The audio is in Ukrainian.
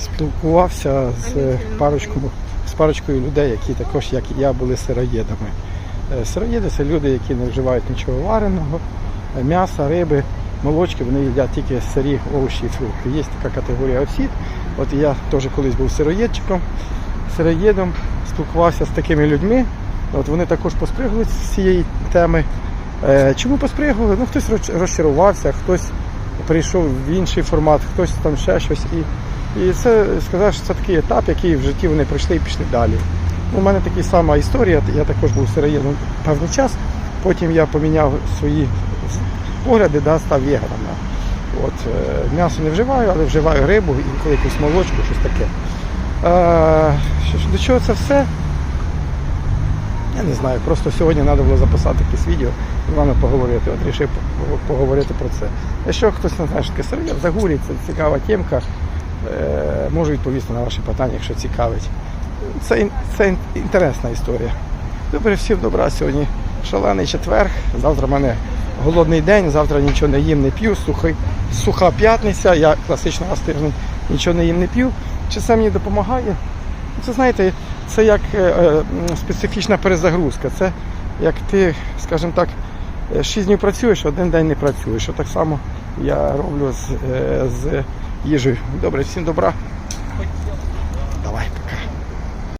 спілкувався з парочкою, з парочкою людей, які також, як і я, були сироїдами. Е, Сироїди це люди, які не вживають нічого вареного, е, м'яса, риби, молочки, вони їдять тільки сирі овочі і фрукти. Є така категорія осіб. От я теж колись був сироїдчиком, сироїдом, спілкувався з такими людьми. От вони також поспригли з цієї теми. Е, Чому поспригли? Ну, хтось розчарувався, хтось перейшов в інший формат, хтось там ще щось. І, і це сказав, що це такий етап, який в житті вони пройшли і пішли далі. Ну, У мене така сама історія, я також був сироїдом певний час, потім я поміняв свої погляди, да, став веганом. От, е, м'ясо не вживаю, але вживаю рибу, інколи якусь молочку, щось таке. Е, до чого це все? Я не знаю, просто сьогодні треба було записати якесь відео і з вами поговорити. От вирішив по- поговорити про це. Якщо хтось не знає, що таке сироїд, загуріть, це цікава темка. Е, можу відповісти на ваші питання, якщо цікавить. Це, це інтересна історія. Добре, всім добра сьогодні. Шалений четверг. Завтра в мене голодний день, завтра нічого не їм, не п'ю, сухий, суха п'ятниця, я класично раз тиждень нічого не їм, не п'ю. Чи це мені допомагає? Це знаєте, це як е, е, специфічна перезагрузка. Це як ти, скажімо так, е, шість днів працюєш, один день не працюєш. Так само я роблю з, з їжею. Добре, всім добра. Давай, пока.